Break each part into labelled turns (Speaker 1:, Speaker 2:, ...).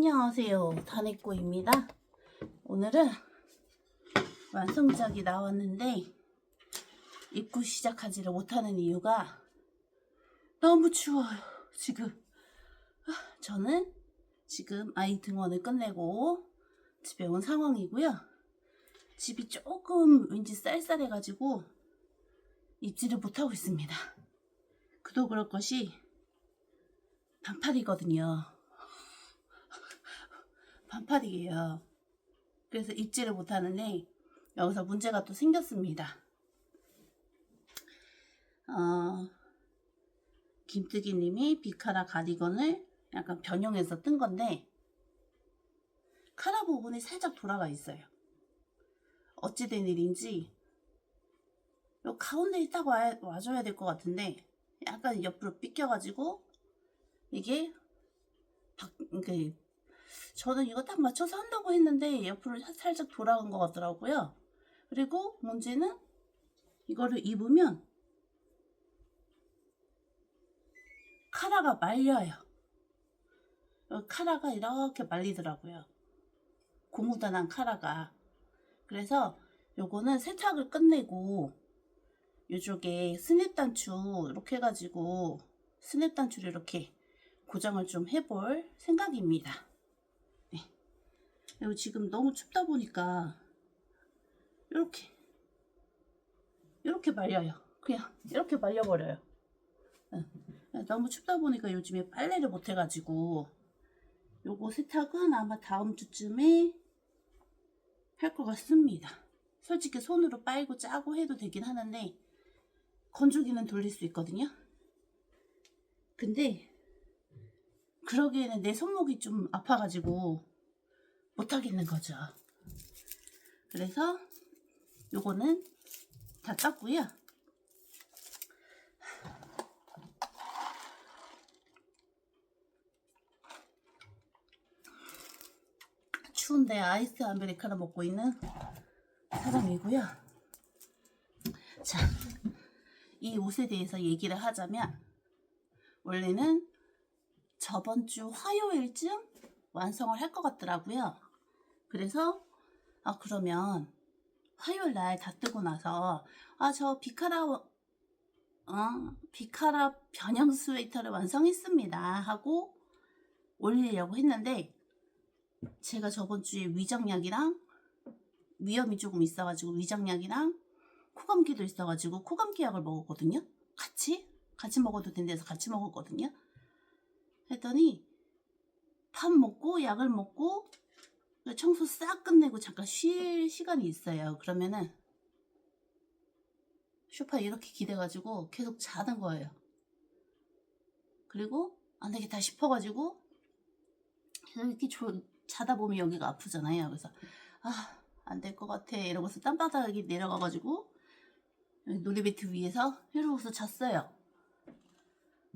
Speaker 1: 안녕하세요. 다네꼬입니다. 오늘은 완성작이 나왔는데 입고 시작하지를 못하는 이유가 너무 추워요. 지금 아, 저는 지금 아이 등원을 끝내고 집에 온 상황이고요. 집이 조금 왠지 쌀쌀해 가지고 입지를 못하고 있습니다. 그도 그럴 것이 반팔이거든요. 반팔이에요. 그래서 입지를 못하는데 여기서 문제가 또 생겼습니다. 어, 김뜨기님이 비카라 가디건을 약간 변형해서 뜬 건데 카라 부분이 살짝 돌아가 있어요. 어찌된 일인지 요 가운데에 딱 와, 와줘야 될 것 같은데 약간 옆으로 삐껴가지고 이게 바, 그 저는 이거 딱 맞춰서 한다고 했는데 옆으로 사- 살짝 돌아간 것 같더라고요. 그리고 문제는 이거를 입으면 카라가 말려요. 어, 카라가 이렇게 말리더라고요. 고무단한 카라가. 그래서 요거는 세탁을 끝내고 요쪽에 스냅 단추 이렇게 해가지고 스냅 단추를 이렇게 고정을 좀 해볼 생각입니다. 네. 그리고 지금 너무 춥다 보니까 이렇게 이렇게 말려요. 그냥 이렇게 말려버려요. 응. 너무 춥다 보니까 요즘에 빨래를 못 해가지고 요거 세탁은 아마 다음 주쯤에 할 것 같습니다. 솔직히 손으로 빨고 짜고 해도 되긴 하는데 건조기는 돌릴 수 있거든요. 근데 그러기에는 내 손목이 좀 아파가지고 못하겠는 거죠. 그래서 요거는 다 땄고요. 추운데 아이스 아메리카노 먹고 있는 사람이고요. 자, 이 옷에 대해서 얘기를 하자면 원래는 저번 주 화요일쯤 완성을 할 것 같더라고요. 그래서 아 그러면 화요일 날 다 뜨고 나서 아 저 비카라 어 비카라 변형 스웨이터를 완성했습니다 하고 올리려고 했는데 제가 저번 주에 위장약이랑 위염이 조금 있어가지고 위장약이랑 코감기도 있어가지고 코감기 약을 먹었거든요. 같이 같이 먹어도 된대서 같이 먹었거든요. 했더니 밥 먹고 약을 먹고 청소 싹 끝내고 잠깐 쉴 시간이 있어요. 그러면은 소파에 이렇게 기대가지고 계속 자는 거예요. 그리고 안 되겠다 싶어가지고 이렇게 조, 자다 보면 여기가 아프잖아요. 그래서 아 안 될 것 같아 이러고서 땀바닥이 내려가가지고 놀이배트 위에서 이러고서 잤어요.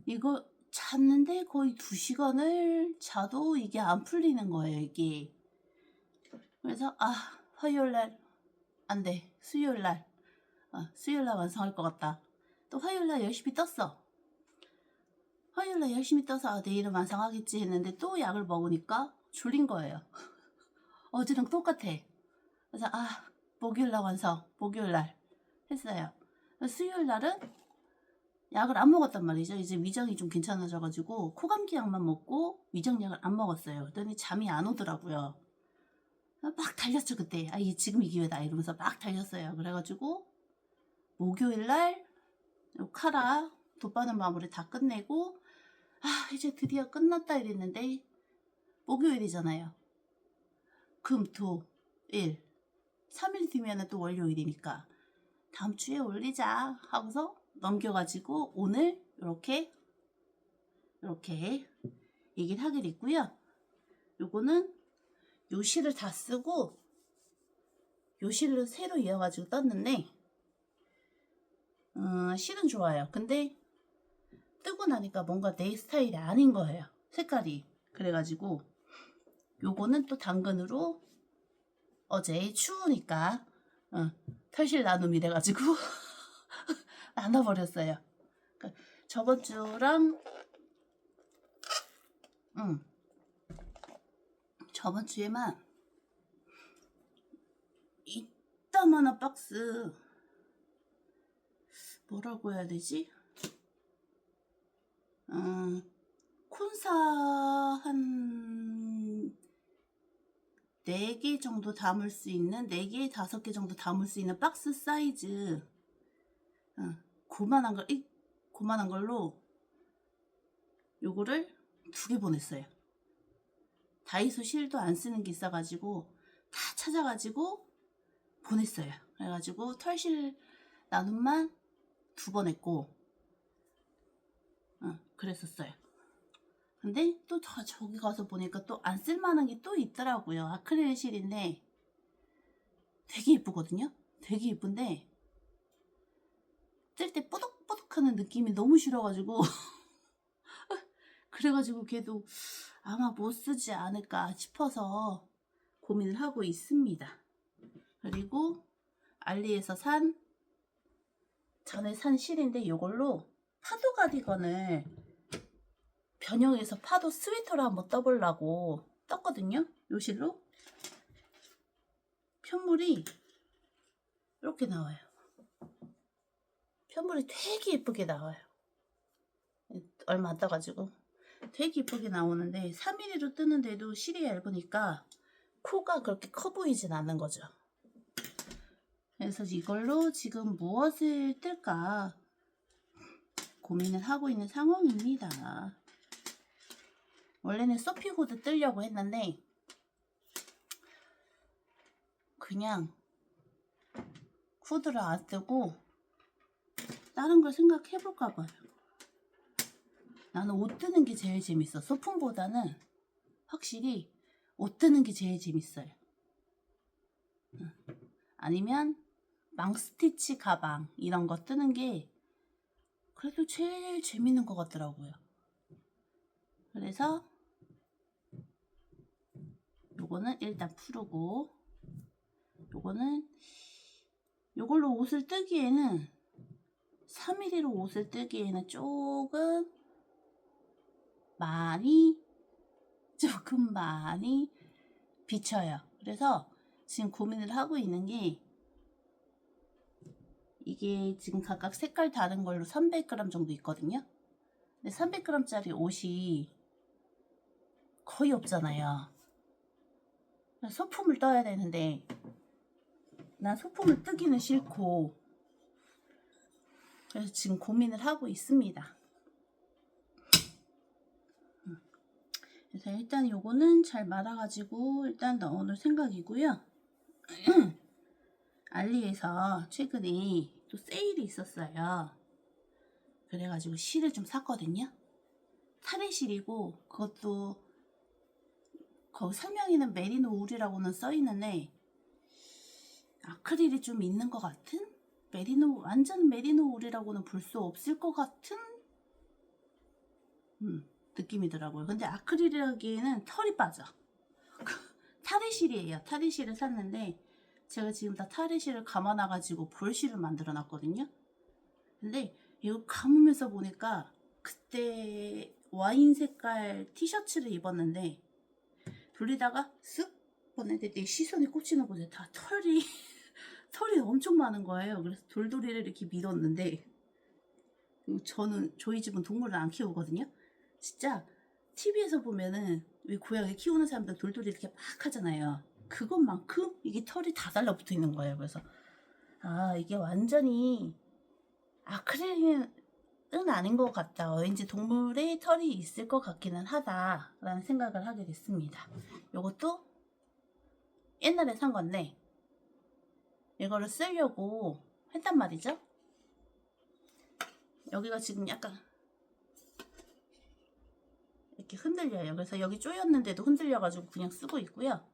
Speaker 1: 이거 잤는데 거의 두 시간을 자도 이게 안 풀리는 거예요. 이게 그래서 아 화요일날 안 돼. 수요일날 어, 수요일날 완성할 것 같다. 또 화요일날 열심히 떴어. 화요일날 열심히 떠서 아, 내일은 완성하겠지 했는데 또 약을 먹으니까 졸린 거예요. 어제랑 똑같아. 그래서 아 목요일날 완성. 목요일날 했어요. 수요일날은 약을 안 먹었단 말이죠. 이제 위장이 좀 괜찮아져가지고 코감기 약만 먹고 위장약을 안 먹었어요. 그랬더니 잠이 안 오더라고요. 막 달렸죠 그때. 아 이게 지금 이 기회다 이러면서 막 달렸어요. 그래가지고 목요일날 카라 돗바늘 마무리 다 끝내고 아 이제 드디어 끝났다 이랬는데 목요일이잖아요. 금, 토, 일 3일 뒤면은 또 월요일이니까 다음 주에 올리자 하고서 넘겨가지고 오늘 이렇게 이렇게 얘기를 하게 됐고요. 요거는 요 실을 다 쓰고 요 실을 새로 이어가지고 떴는데 음, 실은 좋아요. 근데 뜨고 나니까 뭔가 내 스타일이 아닌 거예요. 색깔이. 그래가지고 요거는 또 당근으로 어제 추우니까 어, 털실 나눔이 돼가지고 나눠버렸어요. 그러니까 저번 주랑 음, 저번 주에만 이따만한 박스 뭐라고 해야 되지? 음, 콘사 한 4개 정도 담을 수 있는 4개, 5개 정도 담을 수 있는 박스 사이즈 어, 고만한 걸, 이, 고만한 걸로 요거를 두 개 보냈어요. 다이소 실도 안 쓰는 게 있어가지고 다 찾아가지고 보냈어요. 그래가지고 털실 나눔만 두 번 했고, 어, 그랬었어요. 근데 또 저, 저기 가서 보니까 또 안 쓸만한 게 또 있더라고요. 아크릴 실인데 되게 예쁘거든요. 되게 예쁜데 뜰때 뽀득뽀득하는 느낌이 너무 싫어가지고 그래가지고 걔도 아마 못 쓰지 않을까 싶어서 고민을 하고 있습니다. 그리고 알리에서 산 전에 산 실인데 이걸로 파도 가디건을 변형해서 파도 스웨터로 한번 떠보려고 떴거든요. 요 실로 편물이 이렇게 나와요. 편물이 되게 예쁘게 나와요. 얼마 안 떠가지고 되게 예쁘게 나오는데 3mm로 뜨는데도 실이 얇으니까 코가 그렇게 커 보이진 않는 거죠. 그래서 이걸로 지금 무엇을 뜰까 고민을 하고 있는 상황입니다. 원래는 소피 후드 뜨려고 했는데 그냥 후드를 안 뜨고 다른 걸 생각해 볼까 봐요. 나는 옷 뜨는 게 제일 재밌어. 소품보다는 확실히 옷 뜨는 게 제일 재밌어요. 응. 아니면 망스티치 가방 이런 거 뜨는 게 그래도 제일 재밌는 것 같더라고요. 그래서 요거는 일단 풀고 요거는 요걸로 옷을 뜨기에는 3mm로 옷을 뜨기에는 조금 많이 조금 많이 비쳐요. 그래서 지금 고민을 하고 있는 게 이게 지금 각각 색깔 다른 걸로 300g 정도 있거든요. 근데 300g짜리 옷이 거의 없잖아요. 소품을 떠야 되는데 난 소품을 뜨기는 싫고 그래서 지금 고민을 하고 있습니다. 그래서 일단 요거는 잘 말아가지고 일단 넣어놓을 생각이고요. 알리에서 최근에 또 세일이 있었어요. 그래가지고 실을 좀 샀거든요. 탈의실이고 그것도 거기 설명에는 메리노 울이라고는 써있는데 아크릴이 좀 있는 것 같은 메리노 완전 메리노 울이라고는 볼 수 없을 것 같은 음, 느낌이더라고요. 근데 아크릴이라기에는 털이 빠져. 탈의실이에요. 탈의실을 샀는데 제가 지금 다 탈의실을 감아놔가지고 볼실을 만들어 놨거든요. 근데 이거 감으면서 보니까 그때 와인 색깔 티셔츠를 입었는데 돌리다가 쓱 보는데 내 시선이 꽂히는 곳에 다 털이 털이 엄청 많은 거예요. 그래서 돌돌이를 이렇게 밀었는데 저는 저희 집은 동물을 안 키우거든요. 진짜 TV에서 보면은 왜 고양이 키우는 사람들 돌돌이 이렇게 막 하잖아요. 그것만큼 이게 털이 다 달라붙어 있는 거예요. 그래서 아 이게 완전히 아크릴은 아닌 것 같다. 왠지 동물의 털이 있을 것 같기는 하다라는 생각을 하게 됐습니다. 이것도 옛날에 산 건데 이거를 쓰려고 했단 말이죠. 여기가 지금 약간 이렇게 흔들려요. 그래서 여기 쪼였는데도 흔들려가지고 그냥 쓰고 있고요.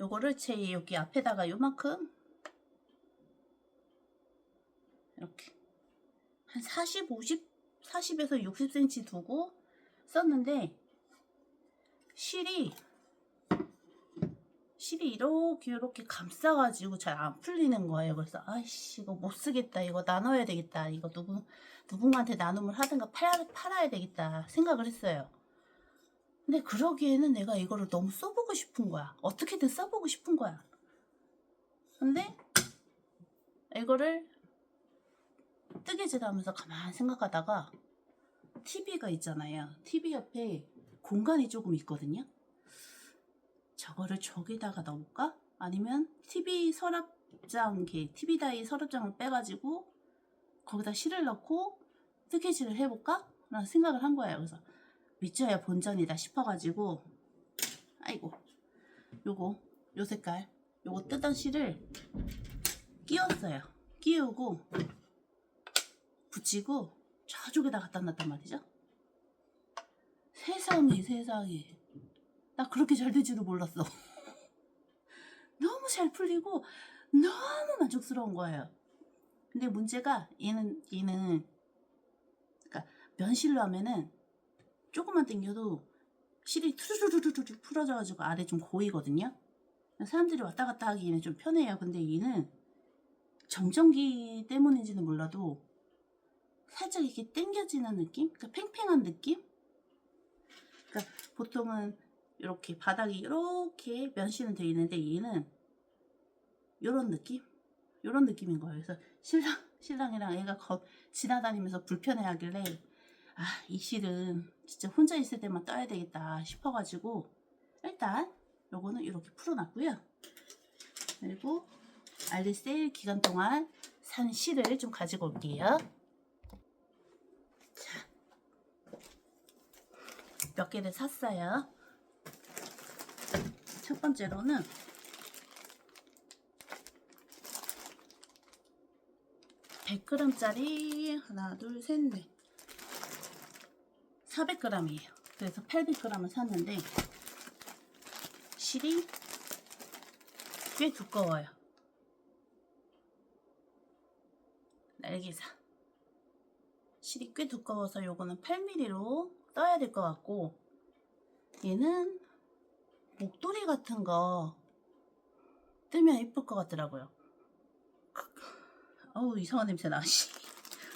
Speaker 1: 요거를 제 여기 앞에다가 요만큼 이렇게 한 40, 50, 40에서 60cm 두고 썼는데 실이 실이 이렇게 이렇게 감싸가지고 잘 안 풀리는 거예요. 그래서 아이씨 이거 못 쓰겠다. 이거 나눠야 되겠다. 이거 누구 누군가한테 나눔을 하든가 팔아, 팔아야 되겠다 생각을 했어요. 근데 그러기에는 내가 이거를 너무 써보고 싶은 거야. 어떻게든 써보고 싶은 거야. 근데 이거를 뜨개질 하면서 가만 생각하다가 TV가 있잖아요. TV 옆에 공간이 조금 있거든요. 저거를 저기다가 넣을까? 아니면 TV 서랍장, TV 다이 서랍장을 빼가지고 거기다 실을 넣고 뜨개질을 해볼까? 라는 생각을 한 거예요. 그래서 밑져야 본전이다 싶어가지고 아이고 요거 요 색깔 요거 뜯던 실을 끼웠어요. 끼우고 붙이고 저쪽에다 갖다 놨단 말이죠. 세상에 세상에 나 그렇게 잘 될지도 몰랐어. 너무 잘 풀리고 너무 만족스러운 거예요. 근데 문제가 얘는 얘는 그러니까 면실로 하면은 조금만 당겨도 실이 투르르르르 풀어져가지고 아래 좀 고이거든요. 사람들이 왔다 갔다 하기에는 좀 편해요. 근데 얘는 정전기 때문인지는 몰라도 살짝 이렇게 당겨지는 느낌? 그러니까 팽팽한 느낌? 그러니까 보통은 이렇게 바닥이 이렇게 면실은 되어 있는데 얘는 이런 느낌? 이런 느낌인 거예요. 그래서 신랑 신랑이랑 애가 거, 지나다니면서 불편해 하길래 아 이 실은 진짜 혼자 있을 때만 떠야 되겠다 싶어가지고 일단 요거는 이렇게 풀어놨고요. 그리고 알리 세일 기간 동안 산 실을 좀 가지고 올게요. 자, 몇 개를 샀어요. 첫 번째로는 백 g 짜리 하나, 둘, 셋, 넷. 400g이에요. 그래서 800g을 샀는데 실이 꽤 두꺼워요. 날개사. 실이 꽤 두꺼워서 요거는 8mm로 떠야 될 것 같고 얘는 목도리 같은 거 뜨면 이쁠 것 같더라고요. 어우 이상한 냄새 나. 씨.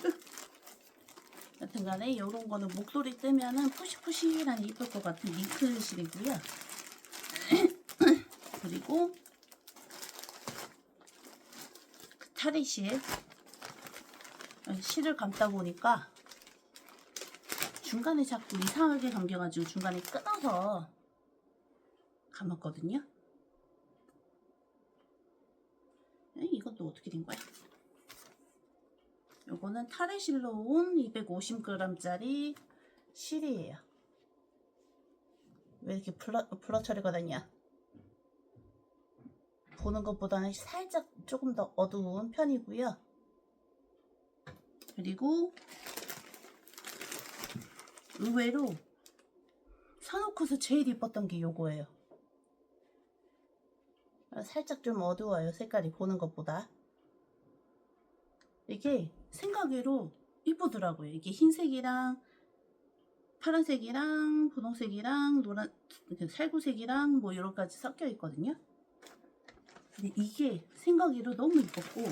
Speaker 1: 여튼간에 이런 거는 목도리 뜨면은 푸시푸시한 이쁠 것 같은 링크 실이고요. 그리고 그 타리실 실을 감다 보니까 중간에 자꾸 이상하게 감겨가지고 중간에 끊어서 감았거든요. 에, 이것도 어떻게 된 거야? 요거는 타레실로 온 250g짜리 실이에요. 왜 이렇게 블러, 블러 처리가 되냐? 보는 것보다는 살짝 조금 더 어두운 편이고요. 그리고 의외로 사놓고서 제일 이뻤던 게 요거예요. 살짝 좀 어두워요. 색깔이 보는 것보다. 이게 생각외로 이쁘더라고요. 이게 흰색이랑 파란색이랑 분홍색이랑 노란 살구색이랑 뭐 여러 가지 섞여 있거든요. 근데 이게 생각외로 너무 이뻤고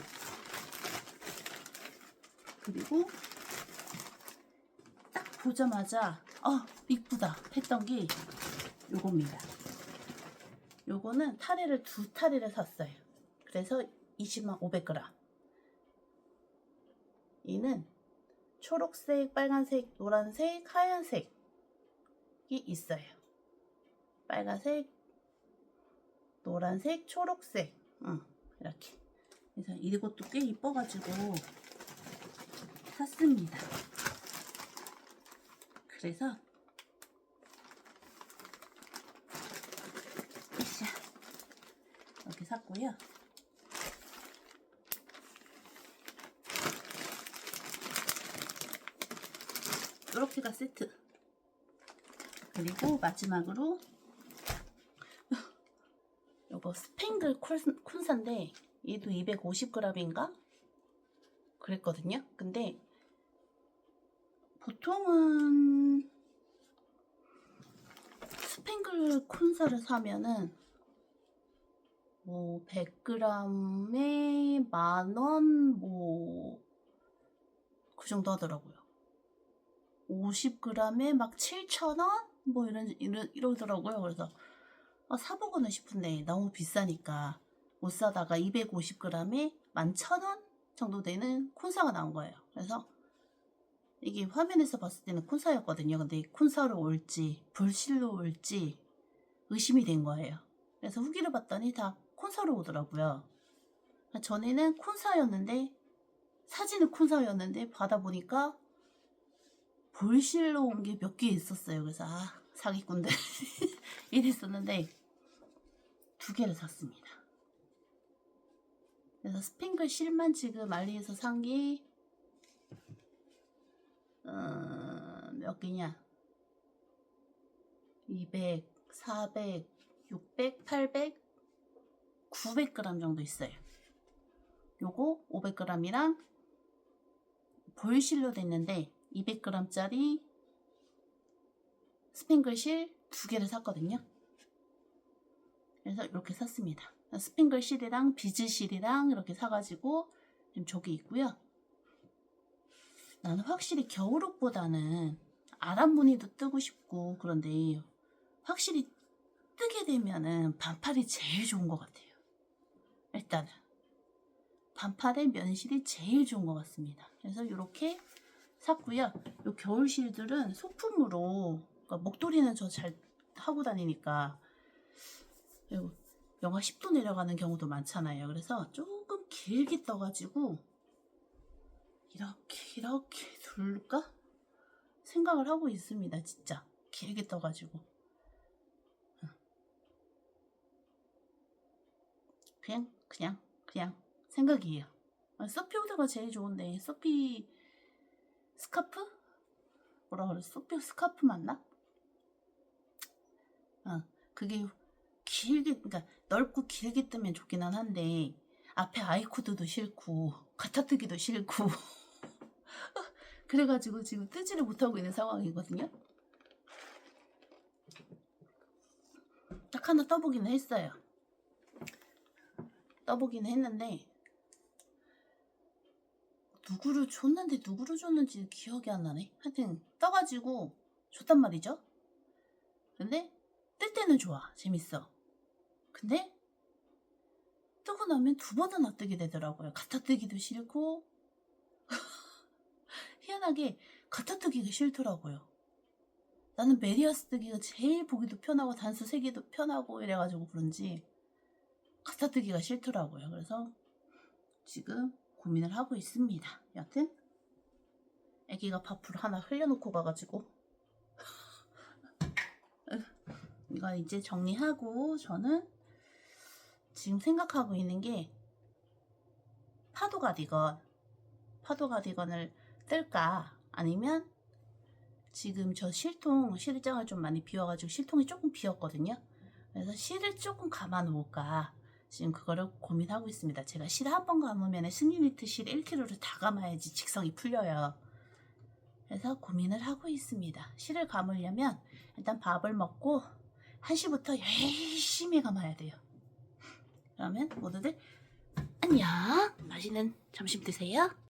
Speaker 1: 그리고 딱 보자마자 아 이쁘다 했던 게 요겁니다. 요거는 타레를 두 타레를 샀어요. 그래서 20만 500g. 얘는 초록색, 빨간색, 노란색, 하얀색이 있어요. 빨간색, 노란색, 초록색. 응, 이렇게. 그래서 이것도 꽤 이뻐가지고 샀습니다. 그래서 으쌰. 이렇게 샀고요. 이렇게가 세트. 그리고 마지막으로 요거 스팽글 콘- 콘사인데 얘도 250g인가? 그랬거든요. 근데 보통은 스팽글 콘사를 사면은 뭐 100g에 만 원 뭐 그 정도 하더라고요. 50g에 막 7,000원? 뭐 이런 이러, 이러더라고요. 그래서 아, 사보고는 싶은데 너무 비싸니까 못 사다가 250g에 11,000원 정도 되는 콘사가 나온 거예요. 그래서 이게 화면에서 봤을 때는 콘사였거든요. 근데 콘사로 올지 불실로 올지 의심이 된 거예요. 그래서 후기를 봤더니 다 콘사로 오더라고요. 전에는 콘사였는데 사진은 콘사였는데 받아보니까 볼실로 온 게 몇 개 있었어요. 그래서 아 사기꾼들 이랬었는데 두 개를 샀습니다. 그래서 스팽글 실만 지금 알리에서 산게 어, 몇 개냐? 200, 400, 600, 800, 900g 정도 있어요. 요거 500g이랑 보일실로 됐는데 200g짜리 스팽글실 두 개를 샀거든요. 그래서 이렇게 샀습니다. 스팽글실이랑 비즈실이랑 이렇게 사가지고 지금 저기 있고요. 나는 확실히 겨울옷보다는 아랍 무늬도 뜨고 싶고 그런데 확실히 뜨게 되면은 반팔이 제일 좋은 것 같아요. 일단은 반팔의 면실이 제일 좋은 것 같습니다. 그래서 이렇게 샀고요. 이 겨울 실들은 소품으로 그러니까 목도리는 저 잘 하고 다니니까 영하 10도 내려가는 경우도 많잖아요. 그래서 조금 길게 떠가지고 이렇게 이렇게 둘까 생각을 하고 있습니다. 진짜 길게 떠가지고 그냥 그냥 그냥 생각이에요. 아, 소피 오드가 제일 좋은데 소피 스카프? 뭐라 그래? 소피 스카프 맞나? 어, 그게 길게 그러니까 넓고 길게 뜨면 좋기는 한데 앞에 아이코드도 싫고 갖다뜨기도 싫고 그래가지고 지금 뜨지를 못하고 있는 상황이거든요. 딱 하나 떠보기는 했어요. 떠보기는 했는데 누구를 줬는데 누구를 줬는지 기억이 안 나네. 하여튼 떠가지고 줬단 말이죠. 근데 뜰 때는 좋아. 재밌어. 근데 뜨고 나면 두 번은 안 뜨게 되더라고요. 갖다 뜨기도 싫고 희한하게 갖다 뜨기가 싫더라고요. 나는 메리아스 뜨기가 제일 보기도 편하고 단수 세기도 편하고 이래가지고 그런지 갖다 뜨기가 싫더라고요. 그래서 지금 고민을 하고 있습니다. 여튼 애기가 밥풀 하나 흘려놓고 가가지고 이거 이제 정리하고 저는 지금 생각하고 있는 게 파도 가디건 파도 가디건을 뜰까 아니면 지금 저 실통 실장을 좀 많이 비워가지고 실통이 조금 비었거든요. 그래서 실을 조금 감아 놓을까 지금 그거를 고민하고 있습니다. 제가 실 한 번 감으면 스니니트 실 1kg를 다 감아야지 직성이 풀려요. 그래서 고민을 하고 있습니다. 실을 감으려면 일단 밥을 먹고 1시부터 열심히 감아야 돼요. 그러면 모두들 안녕. 맛있는 점심 드세요.